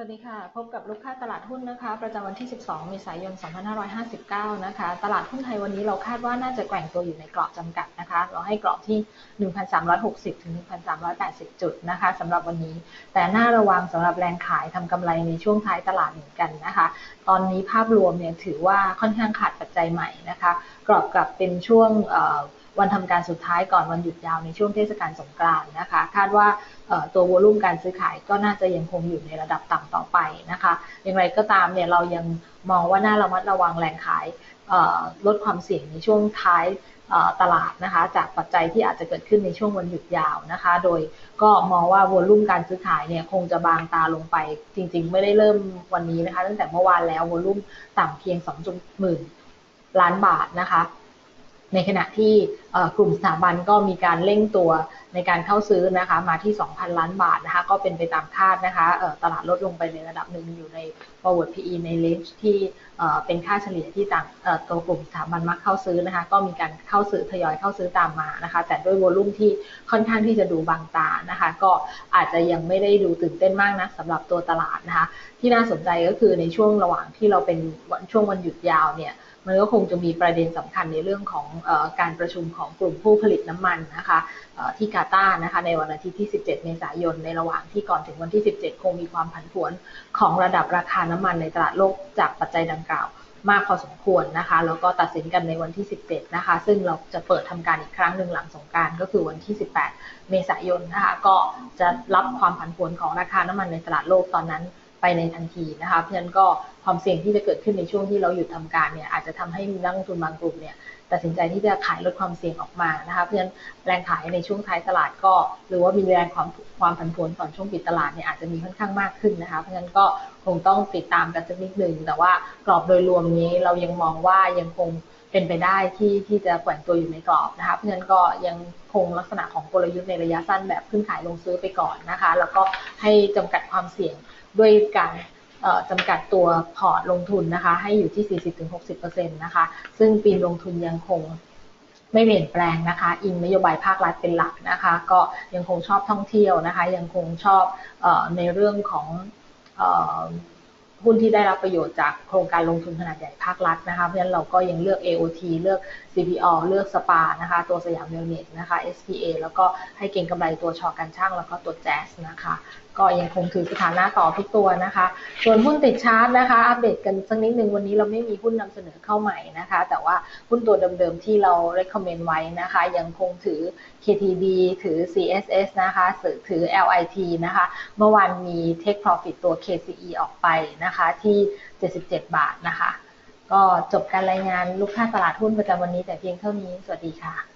สวัสดีค่ะ พบกับลูกค้าตลาดหุ้นนะคะ ประจำวันที่ 12 เมษายน 2559 นะคะ ตลาดหุ้นไทยวันนี้เราคาดว่าน่าจะแกว่งตัวอยู่ในกรอบจำกัดนะคะ เราให้กรอบที่ 1,360 ถึง 1,380 จุดนะคะสำหรับวันนี้ แต่น่าระวังสำหรับแรงขายทำกำไรในช่วงท้ายตลาดเหมือนกันนะคะ ตอนนี้ภาพรวมเนี่ยถือว่าค่อนข้างขาดปัจจัยใหม่นะคะ กรอบกลับเป็นช่วง วันทำการสุดท้ายก่อนวันหยุดยาวในช่วงเทศกาลสงกรานต์นะคะ คาดว่าตัววอลุ่มการซื้อขายก็น่าจะยังคงอยู่ในระดับต่ำต่อไปนะคะ อย่างไรก็ตามเนี่ยเรายังมองว่าน่าระมัดระวังแรงขายลดความเสี่ยงในช่วงท้ายตลาดนะคะ จากปัจจัยที่อาจจะเกิดขึ้นในช่วงวันหยุดยาวนะคะ โดยก็มองว่าวอลุ่มการซื้อขายเนี่ยคงจะบางตาลงไป จริงๆ ไม่ได้เริ่มวันนี้นะคะ ตั้งแต่เมื่อวานแล้ววอลุ่มต่ำเพียง2จุดหมื่นล้านบาทนะคะ ในขณะที่กลุ่มสถาบันก็มีการเร่งตัวในการเข้าซื้อนะคะมาที่ 2,000 ล้านบาทนะคะก็เป็นไปตามคาดนะคะตลาดลดลงไปในระดับหนึ่งอยู่ใน forward PE ใน range ที่เป็นค่าเฉลี่ยที่ต่างตัวกลุ่มสถาบันมักเข้าซื้อนะคะก็มีการเข้าซื้อทยอยเข้าซื้อตามมานะคะแต่ด้วยวอลุ่มที่ค่อนข้างที่จะดูบางตานะคะก็อาจจะยังไม่ได้ดูตื่นเต้นมากนะสำหรับตัวตลาดนะคะที่น่าสนใจก็คือในช่วงระหว่างที่เราเป็นช่วงวันหยุดยาวเนี่ย มันก็คงจะมีประเด็นสำคัญในเรื่องของอการประชุมของกลุ่มผู้ผลิตน้ำมันนะคะที่กาตาร์นะคะในวันอาทิตย์ที่ 17 เมษายน ในระหว่างที่ก่อนถึงวันที่ 17 คงมีความผันผวนของระดับราคาน้ำมันในตลาดโลกจากปัจจัยดังกล่าวมากพอสมควรนะคะ แล้วก็ตัดสินกันในวันที่ 17 นะคะ ซึ่งเราจะเปิดทำการอีกครั้งหนึ่งหลังสงการก็คือวันที่ 18 เมษายนนะคะ ก็จะรับความผันผวนของราคาน้ำมันในตลาดโลกตอนนั้น ไปในทันทีนะคะเพราะฉะนั้นก็ความเสี่ยงที่จะเกิดขึ้นในช่วงที่เราหยุดทำการเนี่ยอาจจะทำให้นักลงทุนบางกลุ่มเนี่ยตัดสินใจที่จะขายลดความเสี่ยงออกมานะคะเพราะฉะนั้นแรงขายในช่วงท้ายตลาดก็ หรือว่ามีแรงความความผันผวนก่อนช่วงปิดตลาดเนี่ยอาจจะมีค่อนข้างมากขึ้นนะคะเพราะฉะนั้นก็คงต้องติดตามกันสักนิดหนึ่งแต่ว่ากรอบโดยรวมนี้เรายังมองว่ายังคงเป็นไปได้ที่ที่จะแกว่งตัวอยู่ในกรอบนะคะเพราะฉะนั้นก็ยังคงลักษณะของกลยุทธ์ในระยะสั้นแบบขึ้นขายลงซื้อไปก่อนนะคะ แล้วก็ให้จำกัดความเสี่ยง ด้วยการจำกัดตัวพอร์ตลงทุนนะคะ ให้อยู่ที่ 40-60%นะคะ ซึ่งปีลงทุนยังคงไม่เปลี่ยนแปลงนะคะ อิงนโยบายภาครัฐเป็นหลักนะคะ ก็ยังคงชอบท่องเที่ยวนะคะ ยังคงชอบอในเรื่องของ หุ้นที่ได้รับประโยชน์จากโครงการลงทุนขนาดใหญ่ภาครัฐนะคะ เพราะฉะนั้นเราก็ยังเลือก AOT เลือก CPO เลือกสปานะคะ ตัวสยามเวลเนสนะคะ SPA แล้วก็ให้เก่งกำไรตัวชอการช่างแล้วก็ตัวแจ๊สนะคะ ก็ยังคงถือสถานะต่อทุกตัวนะคะ ส่วนหุ้นติดชาร์ตนะคะ อัปเดตกันสักนิดหนึ่งวันนี้เราไม่มีหุ้นนำเสนอเข้าใหม่นะคะ แต่ว่าหุ้นตัวเดิมๆที่เรา recommend ไว้นะคะ ยังคงถือ KTB ถือ CSS นะคะถือ LIT นะคะ เมื่อวานมี take profit ตัว KCE ออกไปนะคะที่ 77 บาทนะคะ ก็จบการรายงานลูกค้าตลาดหุ้นประจำวันนี้แต่เพียงเท่านี้ สวัสดีค่ะ